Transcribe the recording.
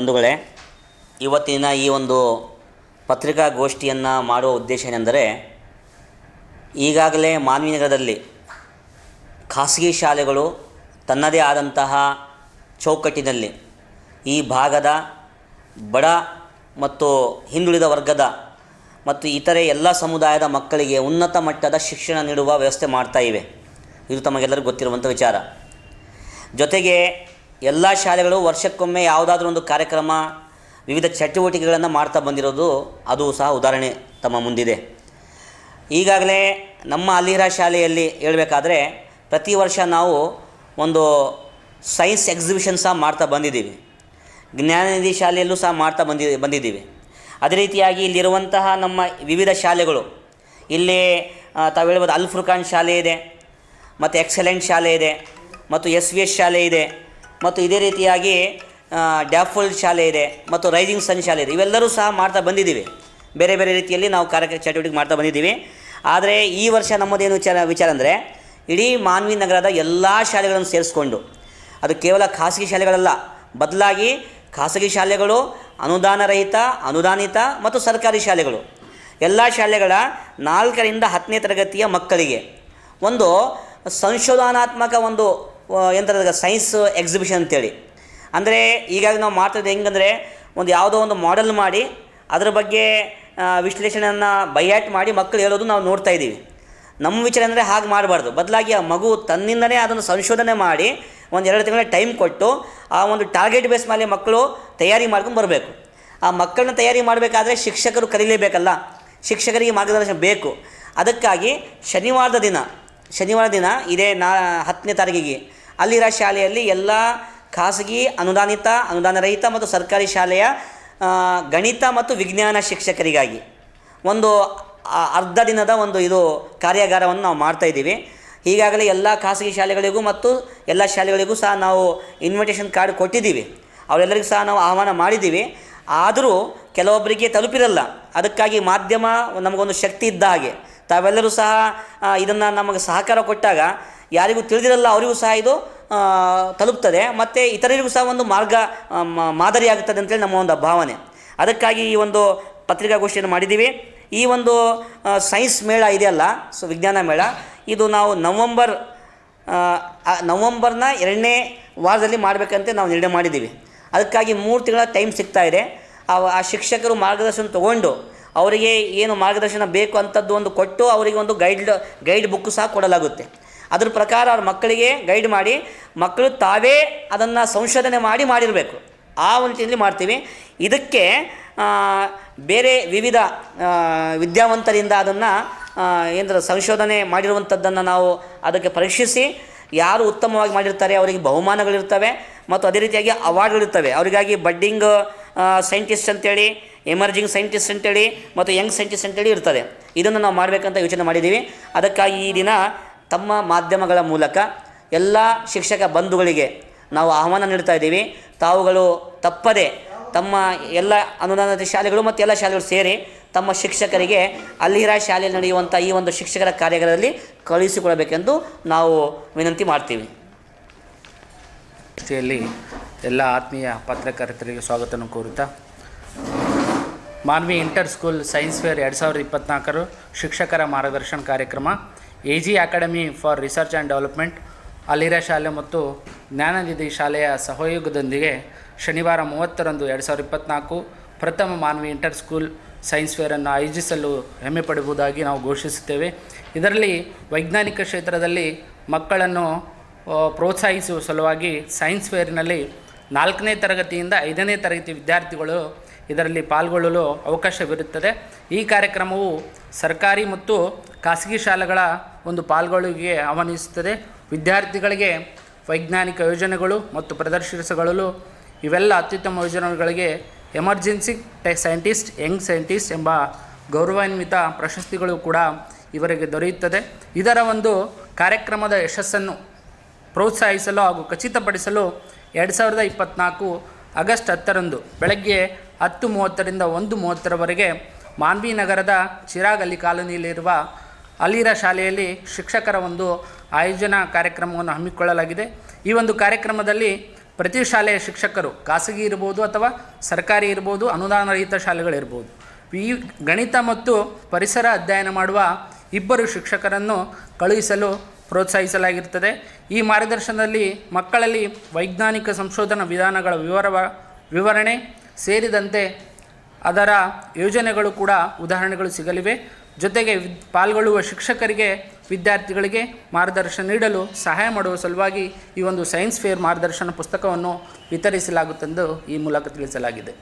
ಬಂಧುಗಳೇ, ಇವತ್ತಿನ ಈ ಒಂದು ಪತ್ರಿಕಾಗೋಷ್ಠಿಯನ್ನು ಮಾಡುವ ಉದ್ದೇಶ ಏನೆಂದರೆ, ಈಗಾಗಲೇ ಮಾನ್ವಿನಗರದಲ್ಲಿ ಖಾಸಗಿ ಶಾಲೆಗಳು ತನ್ನದೇ ಆದಂತಹ ಚೌಕಟ್ಟಿನಲ್ಲಿ ಈ ಭಾಗದ ಬಡ ಮತ್ತು ಹಿಂದುಳಿದ ವರ್ಗದ ಮತ್ತು ಇತರೆ ಎಲ್ಲ ಸಮುದಾಯದ ಮಕ್ಕಳಿಗೆ ಉನ್ನತ ಮಟ್ಟದ ಶಿಕ್ಷಣ ನೀಡುವ ವ್ಯವಸ್ಥೆ ಮಾಡ್ತಾ ಇವೆ. ಇದು ತಮಗೆಲ್ಲರಿಗೂ ಗೊತ್ತಿರುವಂಥ ವಿಚಾರ. ಜೊತೆಗೆ ಎಲ್ಲ ಶಾಲೆಗಳು ವರ್ಷಕ್ಕೊಮ್ಮೆ ಯಾವುದಾದ್ರೂ ಒಂದು ಕಾರ್ಯಕ್ರಮ, ವಿವಿಧ ಚಟುವಟಿಕೆಗಳನ್ನು ಮಾಡ್ತಾ ಬಂದಿರೋದು ಅದು ಸಹ ಉದಾಹರಣೆ ತಮ್ಮ ಮುಂದಿದೆ. ಈಗಾಗಲೇ ನಮ್ಮ ಅಲ್ಲಿರ ಶಾಲೆಯಲ್ಲಿ ಹೇಳಬೇಕಾದ್ರೆ ಪ್ರತಿ ವರ್ಷ ನಾವು ಒಂದು ಸೈನ್ಸ್ ಎಕ್ಸಿಬಿಷನ್ ಸಹ ಮಾಡ್ತಾ ಬಂದಿದ್ದೀವಿ. ಜ್ಞಾನನಿಧಿ ಶಾಲೆಯಲ್ಲೂ ಸಹ ಮಾಡ್ತಾ ಬಂದಿ, ಬಂದಿದ್ದೀವಿ. ಅದೇ ರೀತಿಯಾಗಿ ಇಲ್ಲಿರುವಂತಹ ನಮ್ಮ ವಿವಿಧ ಶಾಲೆಗಳು, ಇಲ್ಲಿ ತಾವು ಹೇಳ್ಬೋದು ಅಲ್ ಫುರ್ಖಾನ್ ಶಾಲೆ ಇದೆ, ಮತ್ತು ಎಕ್ಸಲೆಂಟ್ ಶಾಲೆ ಇದೆ, ಮತ್ತು ಎಸ್ ವಿ ಎಸ್ ಶಾಲೆ ಇದೆ ಮತ್ತು ಇದೇ ರೀತಿಯಾಗಿ ಡ್ಯಾಫೋಲ್ ಶಾಲೆ ಇದೆ ಮತ್ತು ರೈಸಿಂಗ್ ಸನ್ ಶಾಲೆ ಇದೆ. ಇವೆಲ್ಲರೂ ಸಹ ಮಾಡ್ತಾ ಬಂದಿದ್ದೀವಿ. ಬೇರೆ ಬೇರೆ ರೀತಿಯಲ್ಲಿ ನಾವು ಕಾರ್ಯ ಚಟುವಟಿಕೆ ಮಾಡ್ತಾ ಬಂದಿದ್ದೀವಿ. ಆದರೆ ಈ ವರ್ಷ ನಮ್ಮದೇನು ವಿಚಾರ ವಿಚಾರ ಅಂದರೆ, ಇಡೀ ಮಾನ್ವಿ ನಗರದ ಎಲ್ಲ ಶಾಲೆಗಳನ್ನು ಸೇರಿಸ್ಕೊಂಡು, ಅದು ಕೇವಲ ಖಾಸಗಿ ಶಾಲೆಗಳಲ್ಲ, ಬದಲಾಗಿ ಖಾಸಗಿ ಶಾಲೆಗಳು, ಅನುದಾನರಹಿತ, ಅನುದಾನಿತ ಮತ್ತು ಸರ್ಕಾರಿ ಶಾಲೆಗಳು. ಎಲ್ಲ ಶಾಲೆಗಳ ನಾಲ್ಕರಿಂದ ಹತ್ತನೇ ತರಗತಿಯ ಮಕ್ಕಳಿಗೆ ಒಂದು ಸಂಶೋಧನಾತ್ಮಕ ಒಂದು ಎಂಥದ ಸೈನ್ಸ್ ಎಕ್ಸಿಬಿಷನ್ ಅಂತೇಳಿ. ಅಂದರೆ ಈಗಾಗಿ ನಾವು ಮಾಡ್ತಿದ್ದು ಹೆಂಗಂದರೆ ಒಂದು ಯಾವುದೋ ಒಂದು ಮಾಡೆಲ್ ಮಾಡಿ, ಅದರ ಬಗ್ಗೆ ವಿಶ್ಲೇಷಣೆಯನ್ನು ಬೈಯಾಟ್ ಮಾಡಿ ಮಕ್ಕಳು ಹೇಳೋದು ನಾವು ನೋಡ್ತಾ ಇದ್ದೀವಿ. ನಮ್ಮ ವಿಚಾರ ಅಂದರೆ ಹಾಗೆ ಮಾಡಬಾರ್ದು. ಬದಲಾಗಿ ಆ ಮಗು ತನ್ನಿಂದನೇ ಅದನ್ನು ಸಂಶೋಧನೆ ಮಾಡಿ ಒಂದು ಎರಡು ತಿಂಗಳ ಟೈಮ್ ಕೊಟ್ಟು ಆ ಒಂದು ಟಾರ್ಗೆಟ್ ಬೇಸ್ ಮೇಲೆ ಮಕ್ಕಳು ತಯಾರಿ ಮಾಡ್ಕೊಂಡು ಬರಬೇಕು. ಆ ಮಕ್ಕಳನ್ನ ತಯಾರಿ ಮಾಡಬೇಕಾದ್ರೆ ಶಿಕ್ಷಕರು ಕರೀಲೇಬೇಕಲ್ಲ ಶಿಕ್ಷಕರಿಗೆ ಮಾರ್ಗದರ್ಶನ ಬೇಕು. ಅದಕ್ಕಾಗಿ ಶನಿವಾರದ ದಿನ, ಶನಿವಾರ ದಿನ ಇದೇ ನಾ ಹತ್ತನೇ ತಾರೀಕಿಗೆ ಅಲ್ಲಿರೋ ಶಾಲೆಯಲ್ಲಿ ಎಲ್ಲ ಖಾಸಗಿ ಅನುದಾನಿತ ಅನುದಾನ ರಹಿತ ಮತ್ತು ಸರ್ಕಾರಿ ಶಾಲೆಯ ಗಣಿತ ಮತ್ತು ವಿಜ್ಞಾನ ಶಿಕ್ಷಕರಿಗಾಗಿ ಒಂದು ಅರ್ಧ ದಿನದ ಒಂದು ಇದು ಕಾರ್ಯಾಗಾರವನ್ನು ನಾವು ಮಾಡ್ತಾ ಇದ್ದೀವಿ. ಈಗಾಗಲೇ ಎಲ್ಲ ಖಾಸಗಿ ಶಾಲೆಗಳಿಗೂ ಮತ್ತು ಎಲ್ಲ ಶಾಲೆಗಳಿಗೂ ಸಹ ನಾವು ಇನ್ವಿಟೇಷನ್ ಕಾರ್ಡ್ ಕೊಟ್ಟಿದ್ದೀವಿ. ಅವರೆಲ್ಲರಿಗೂ ಸಹ ನಾವು ಆಹ್ವಾನ ಮಾಡಿದ್ದೀವಿ. ಆದರೂ ಕೆಲವೊಬ್ಬರಿಗೆ ತಲುಪಿರಲ್ಲ. ಅದಕ್ಕಾಗಿ ಮಾಧ್ಯಮ ನಮಗೊಂದು ಶಕ್ತಿ ಇದ್ದ ಹಾಗೆ. ತಾವೆಲ್ಲರೂ ಸಹ ಇದನ್ನು ನಮಗೆ ಸಹಕಾರ ಕೊಟ್ಟಾಗ ಯಾರಿಗೂ ತಿಳಿದಿರಲ್ಲ, ಅವರಿಗೂ ಸಹ ಇದು ತಲುಪ್ತದೆ. ಮತ್ತು ಇತರರಿಗೂ ಸಹ ಒಂದು ಮಾರ್ಗ ಮಾದರಿಯಾಗುತ್ತದೆ ಅಂತೇಳಿ ನಮ್ಮ ಒಂದು ಭಾವನೆ. ಅದಕ್ಕಾಗಿ ಈ ಒಂದು ಪತ್ರಿಕಾಗೋಷ್ಠಿಯನ್ನು ಮಾಡಿದ್ದೀವಿ. ಈ ಒಂದು ಸೈನ್ಸ್ ಮೇಳ ಇದೆಯಲ್ಲ, ಸೊ ವಿಜ್ಞಾನ ಮೇಳ, ಇದು ನಾವು ನವಂಬರ್ ನವಂಬರ್ನ ಎರಡನೇ ವಾರದಲ್ಲಿ ಮಾಡಬೇಕಂತ ನಾವು ನಿರ್ಣಯ ಮಾಡಿದ್ದೀವಿ. ಅದಕ್ಕಾಗಿ ಮೂರು ತಿಂಗಳ ಟೈಮ್ ಸಿಗ್ತಾ ಇದೆ. ಆ ಆ ಶಿಕ್ಷಕರು ಮಾರ್ಗದರ್ಶನ ತಗೊಂಡು, ಅವರಿಗೆ ಏನು ಮಾರ್ಗದರ್ಶನ ಬೇಕು ಅಂಥದ್ದು ಒಂದು ಕೊಟ್ಟು, ಅವರಿಗೆ ಒಂದು ಗೈಡ್ ಗೈಡ್ ಬುಕ್ ಸಹ ಕೊಡಲಾಗುತ್ತೆ. ಅದ್ರ ಪ್ರಕಾರ ಅವ್ರ ಮಕ್ಕಳಿಗೆ ಗೈಡ್ ಮಾಡಿ, ಮಕ್ಕಳು ತಾವೇ ಅದನ್ನು ಸಂಶೋಧನೆ ಮಾಡಿ ಮಾಡಿರಬೇಕು. ಆ ಒಂದು ರೀತಿಯಲ್ಲಿ ಮಾಡ್ತೀವಿ. ಇದಕ್ಕೆ ಬೇರೆ ವಿವಿಧ ವಿದ್ಯಾವಂತರಿಂದ ಅದನ್ನು ಏನರ ಸಂಶೋಧನೆ ಮಾಡಿರುವಂಥದ್ದನ್ನು ನಾವು ಅದಕ್ಕೆ ಪರೀಕ್ಷಿಸಿ, ಯಾರು ಉತ್ತಮವಾಗಿ ಮಾಡಿರ್ತಾರೆ ಅವರಿಗೆ ಬಹುಮಾನಗಳಿರ್ತವೆ ಮತ್ತು ಅದೇ ರೀತಿಯಾಗಿ ಅವಾರ್ಡ್ಗಳಿರ್ತವೆ. ಅವರಿಗಾಗಿ ಬಡ್ಡಿಂಗ್ ಸೈಂಟಿಸ್ಟ್ ಅಂತೇಳಿ ಎಮರ್ಜಿಂಗ್ ಸೈಂಟಿಸ್ಟ್ ಅಂತೇಳಿ ಮತ್ತು ಯಂಗ್ ಸೈಂಟಿಸ್ಟ್ ಅಂತೇಳಿ ಇರ್ತದೆ. ಇದನ್ನು ನಾವು ಮಾಡಬೇಕಂತ ಯೋಚನೆ ಮಾಡಿದ್ದೀವಿ. ಅದಕ್ಕಾಗಿ ಈ ದಿನ ತಮ್ಮ ಮಾಧ್ಯಮಗಳ ಮೂಲಕ ಎಲ್ಲ ಶಿಕ್ಷಕ ಬಂಧುಗಳಿಗೆ ನಾವು ಆಹ್ವಾನ ನೀಡ್ತಾ ಇದ್ದೀವಿ. ತಾವುಗಳು ತಪ್ಪದೆ ತಮ್ಮ ಎಲ್ಲ ಅನುದಾನದ ಶಾಲೆಗಳು ಮತ್ತು ಎಲ್ಲ ಶಾಲೆಗಳು ಸೇರಿ ತಮ್ಮ ಶಿಕ್ಷಕರಿಗೆ ಅಲ್ಲಿರ ಶಾಲೆಯಲ್ಲಿ ನಡೆಯುವಂಥ ಈ ಒಂದು ಶಿಕ್ಷಕರ ಕಾರ್ಯಗಳಲ್ಲಿ ಕಳುಹಿಸಿಕೊಡಬೇಕೆಂದು ನಾವು ವಿನಂತಿ ಮಾಡ್ತೀವಿ. ಗೋಷ್ಠಿಯಲ್ಲಿ ಎಲ್ಲ ಆತ್ಮೀಯ ಪತ್ರಕರ್ತರಿಗೆ ಸ್ವಾಗತವನ್ನು ಕೋರುತ್ತಾ, Manvi inter school science fair ಎರಡು ಸಾವಿರದ ಇಪ್ಪತ್ತ್ನಾಲ್ಕರು ಶಿಕ್ಷಕರ ಮಾರ್ಗದರ್ಶನ ಕಾರ್ಯಕ್ರಮ A G academy for research and development ಅಲಿರಾ ಶಾಲೆ ಮತ್ತು ಜ್ಞಾನನಿಧಿ ಶಾಲೆಯ ಸಹಯೋಗದೊಂದಿಗೆ ಶನಿವಾರ ಮೂವತ್ತರಂದು ಎರಡು ಸಾವಿರದ ಇಪ್ಪತ್ತ್ನಾಲ್ಕು ಪ್ರಥಮ ಮಾನವಿ ಇಂಟರ್ ಸ್ಕೂಲ್ ಸೈನ್ಸ್ ಫೇರನ್ನು ಆಯೋಜಿಸಲು ಹೆಮ್ಮೆ ಪಡುವುದಾಗಿ ನಾವು ಘೋಷಿಸುತ್ತೇವೆ. ಇದರಲ್ಲಿ ವೈಜ್ಞಾನಿಕ ಕ್ಷೇತ್ರದಲ್ಲಿ ಮಕ್ಕಳನ್ನು ಪ್ರೋತ್ಸಾಹಿಸುವ ಸಲುವಾಗಿ ಸೈನ್ಸ್ ಫೇರ್ನಲ್ಲಿ ನಾಲ್ಕನೇ ತರಗತಿಯಿಂದ ಐದನೇ ತರಗತಿ ವಿದ್ಯಾರ್ಥಿಗಳು ಇದರಲ್ಲಿ ಪಾಲ್ಗೊಳ್ಳಲು ಅವಕಾಶವಿರುತ್ತದೆ. ಈ ಕಾರ್ಯಕ್ರಮವು ಸರ್ಕಾರಿ ಮತ್ತು ಖಾಸಗಿ ಶಾಲೆಗಳ ಒಂದು ಪಾಲ್ಗೊಳ್ಳುವಿಕೆ ಆಹ್ವಾನಿಸುತ್ತದೆ. ವಿದ್ಯಾರ್ಥಿಗಳಿಗೆ ವೈಜ್ಞಾನಿಕ ಯೋಜನೆಗಳು ಮತ್ತು ಪ್ರದರ್ಶಿಸಗಳು ಇವೆಲ್ಲ ಅತ್ಯುತ್ತಮ ಯೋಜನೆಗಳಿಗೆ emergency tech scientist, young scientist ಎಂಬ ಗೌರವಾನ್ವಿತ ಪ್ರಶಸ್ತಿಗಳು ಕೂಡ ಇವರಿಗೆ ದೊರೆಯುತ್ತದೆ. ಇದರ ಒಂದು ಕಾರ್ಯಕ್ರಮದ ಯಶಸ್ಸನ್ನು ಪ್ರೋತ್ಸಾಹಿಸಲು ಹಾಗೂ ಖಚಿತಪಡಿಸಲು ಎರಡು ಸಾವಿರದ ಇಪ್ಪತ್ತ್ನಾಲ್ಕು ಆಗಸ್ಟ್ ಹತ್ತರಂದು ಬೆಳಗ್ಗೆ ಹತ್ತು ಮೂವತ್ತರಿಂದ ಒಂದು ಮೂವತ್ತರವರೆಗೆ ಮಾನ್ವಿ ನಗರದ ಚಿರಾಗಲ್ಲಿ ಕಾಲೋನಿಯಲ್ಲಿರುವ ಅಲಿರ ಶಾಲೆಯಲ್ಲಿ ಶಿಕ್ಷಕರ ಒಂದು ಆಯೋಜನಾ ಕಾರ್ಯಕ್ರಮವನ್ನು ಹಮ್ಮಿಕೊಳ್ಳಲಾಗಿದೆ. ಈ ಒಂದು ಕಾರ್ಯಕ್ರಮದಲ್ಲಿ ಪ್ರತಿ ಶಾಲೆಯ ಶಿಕ್ಷಕರು ಖಾಸಗಿ ಇರ್ಬೋದು ಅಥವಾ ಸರ್ಕಾರಿ ಇರ್ಬೋದು ಅನುದಾನ ರಹಿತ ಶಾಲೆಗಳಿರ್ಬೋದು. ಈ ಗಣಿತ ಮತ್ತು ಪರಿಸರ ಅಧ್ಯಯನ ಮಾಡುವ ಇಬ್ಬರು ಶಿಕ್ಷಕರನ್ನು ಕಳುಹಿಸಲು ಪ್ರೋತ್ಸಾಹಿಸಲಾಗಿರುತ್ತದೆ. ಈ ಮಾರ್ಗದರ್ಶನದಲ್ಲಿ ಮಕ್ಕಳಲ್ಲಿ ವೈಜ್ಞಾನಿಕ ಸಂಶೋಧನಾ ವಿಧಾನಗಳ ವಿವರ ವಿವರಣೆ ಸೇರಿದಂತೆ ಅದರ ಯೋಜನೆಗಳು ಕೂಡ ಉದಾಹರಣೆಗಳು ಸಿಗಲಿವೆ. ಜೊತೆಗೆ ವಿದ್, ಪಾಲ್ಗೊಳ್ಳುವ ಶಿಕ್ಷಕರಿಗೆ, ವಿದ್ಯಾರ್ಥಿಗಳಿಗೆ ಮಾರ್ಗದರ್ಶನ ನೀಡಲು ಸಹಾಯ ಮಾಡುವ ಸಲುವಾಗಿ ಈ ಒಂದು ಸೈನ್ಸ್ ಫೇರ್ ಮಾರ್ಗದರ್ಶನ ಪುಸ್ತಕವನ್ನು ವಿತರಿಸಲಾಗುತ್ತೆಂದು ಈ ಮೂಲಕ ತಿಳಿಸಲಾಗಿದೆ.